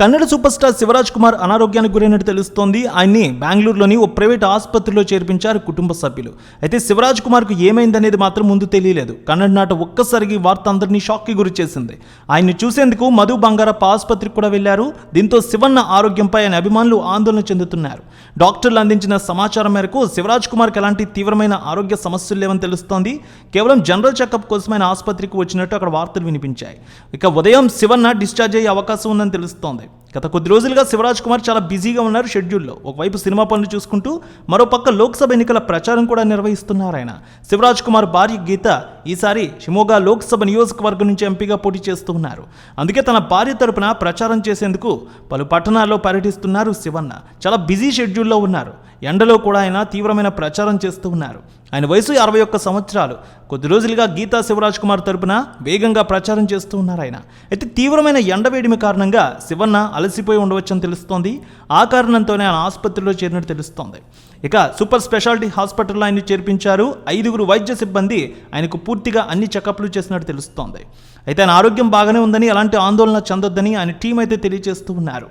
Kannada super star Shivaraj Kumar అనారోగ్యానికి గురైనట్టు తెలుస్తోంది. ఆయన్ని బెంగళూరులోని ఓ ప్రైవేట్ ఆసుపత్రిలో చేర్పించారు కుటుంబ సభ్యులు. అయితే శివరాజ్ కుమార్కు ఏమైందనేది మాత్రం ముందు తెలియలేదు. కన్నడ నాట ఒక్కసారికి వార్త అందరినీ షాక్కి గురి చేసింది. ఆయన్ని చూసేందుకు మధు బంగారప్ప ఆసుపత్రికి కూడా వెళ్ళారు దీంతో శివన్న ఆరోగ్యంపై ఆయన అభిమానులు ఆందోళన చెందుతున్నారు. డాక్టర్లు అందించిన సమాచారం మేరకు శివరాజ్ కుమార్కి ఎలాంటి తీవ్రమైన ఆరోగ్య సమస్యలు లేవని తెలుస్తోంది. కేవలం జనరల్ చెకప్ కోసమైన ఆసుపత్రికి వచ్చినట్టు అక్కడ వార్తలు వినిపించాయి. ఇక ఉదయం శివన్న డిశ్చార్జ్ అయ్యే అవకాశం ఉందని తెలుస్తోంది. it. గత కొద్ది రోజులుగా శివరాజ్ కుమార్ చాలా బిజీగా ఉన్నారు షెడ్యూల్లో. ఒకవైపు సినిమా పనులు చూసుకుంటూ మరోపక్క లోక్సభ ఎన్నికల ప్రచారం కూడా నిర్వహిస్తున్నారు ఆయన. శివరాజ్ కుమార్ భార్య గీత ఈసారి షిమోగా లోక్సభ నియోజకవర్గం నుంచి ఎంపీగా పోటీ చేస్తూ ఉన్నారు. అందుకే తన భార్య తరపున ప్రచారం చేసేందుకు పలు పట్టణాల్లో పర్యటిస్తున్నారు శివన్న. చాలా బిజీ షెడ్యూల్లో ఉన్నారు. ఎండలో కూడా ఆయన తీవ్రమైన ప్రచారం చేస్తూ ఉన్నారు. ఆయన వయసు అరవై ఒక్క సంవత్సరాలు. కొద్ది రోజులుగా గీతా శివరాజ్ కుమార్ తరపున వేగంగా ప్రచారం చేస్తూ ఉన్నారు ఆయన. అయితే తీవ్రమైన ఎండవేడిమి కారణంగా శివన్న అలసిపోయి ఉండవచ్చని తెలుస్తోంది. ఆ కారణంతోనే ఆయన ఆసుపత్రిలో చేరినట్టు తెలుస్తోంది. ఇక సూపర్ స్పెషాలిటీ హాస్పిటల్లో ఆయన చేర్పించారు. ఐదుగురు వైద్య సిబ్బంది ఆయనకు పూర్తిగా అన్ని చెకప్లు చేసినట్టు తెలుస్తోంది. అయితే ఆయన ఆరోగ్యం బాగానే ఉందని ఎలాంటి ఆందోళన చెందొద్దని ఆయన టీం అయితే తెలియజేస్తూ ఉన్నారు.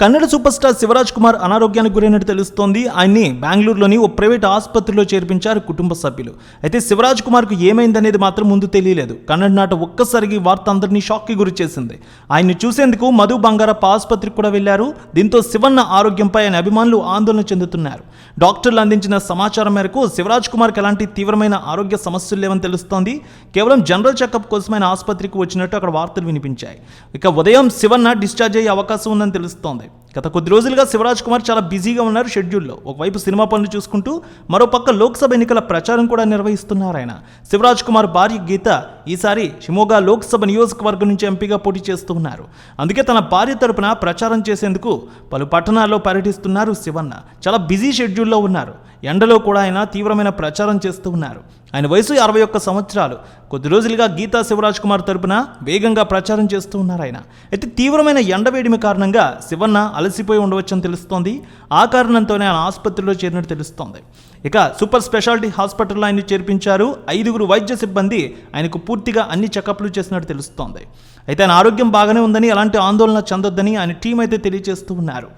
కన్నడ సూపర్ స్టార్ శివరాజ్ కుమార్ అనారోగ్యానికి గురైనట్టు తెలుస్తోంది. ఆయన్ని బెంగళూరులోని ఓ ప్రైవేట్ ఆసుపత్రిలో చేర్పించారు కుటుంబ సభ్యులు. అయితే శివరాజ్ కుమార్కు ఏమైందనేది మాత్రం ముందు తెలియలేదు. కన్నడ నాట ఒక్కసారికి వార్త అందరినీ షాక్కి గురి చేసింది. ఆయన్ని చూసేందుకు మధు బంగారప్ప ఆసుపత్రికి కూడా వెళ్ళారు దీంతో శివన్న ఆరోగ్యంపై ఆయన అభిమానులు ఆందోళన చెందుతున్నారు. డాక్టర్లు అందించిన సమాచారం మేరకు శివరాజ్ కుమార్కి ఎలాంటి తీవ్రమైన ఆరోగ్య సమస్యలు లేవని తెలుస్తోంది. కేవలం జనరల్ చెకప్ కోసమైన ఆసుపత్రికి వచ్చినట్టు అక్కడ వార్తలు వినిపించాయి. ఇక ఉదయం శివన్న డిశ్చార్జ్ అయ్యే అవకాశం ఉందని తెలుస్తోంది. గత కొద్ది రోజులుగా శివరాజ్ కుమార్ చాలా బిజీగా ఉన్నారు షెడ్యూల్లో. ఒకవైపు సినిమా పనులు చూసుకుంటూ మరోపక్క లోక్సభ ఎన్నికల ప్రచారం కూడా నిర్వహిస్తున్నారు ఆయన. శివరాజ్ కుమార్ భార్య గీత ఈసారి షిమోగా లోక్సభ నియోజకవర్గం నుంచి ఎంపీగా పోటీ చేస్తూ ఉన్నారు. అందుకే తన భార్య తరపున ప్రచారం చేసేందుకు పలు పట్టణాల్లో పర్యటిస్తున్నారు శివన్న. చాలా బిజీ షెడ్యూల్లో ఉన్నారు. ఎండలో కూడా ఆయన తీవ్రమైన ప్రచారం చేస్తూ ఉన్నారు. ఆయన వయసు అరవై ఒక్క సంవత్సరాలు. కొద్ది రోజులుగా గీతా శివరాజ్ కుమార్ తరపున వేగంగా ప్రచారం చేస్తూ ఉన్నారు ఆయన. అయితే తీవ్రమైన ఎండవేడిమి కారణంగా శివన్న అలసిపోయి ఉండవచ్చని తెలుస్తోంది. ఆ కారణంతోనే ఆయన ఆసుపత్రిలో చేరినట్టు తెలుస్తోంది. ఇక సూపర్ స్పెషాలిటీ హాస్పిటల్లో ఆయన చేర్పించారు. ఐదుగురు వైద్య సిబ్బంది ఆయనకు పూర్తిగా అన్ని చెకప్లు చేసినట్టు తెలుస్తోంది. అయితే ఆయన ఆరోగ్యం బాగానే ఉందని ఎలాంటి ఆందోళన చెందొద్దని ఆయన టీం అయితే తెలియజేస్తూ ఉన్నారు.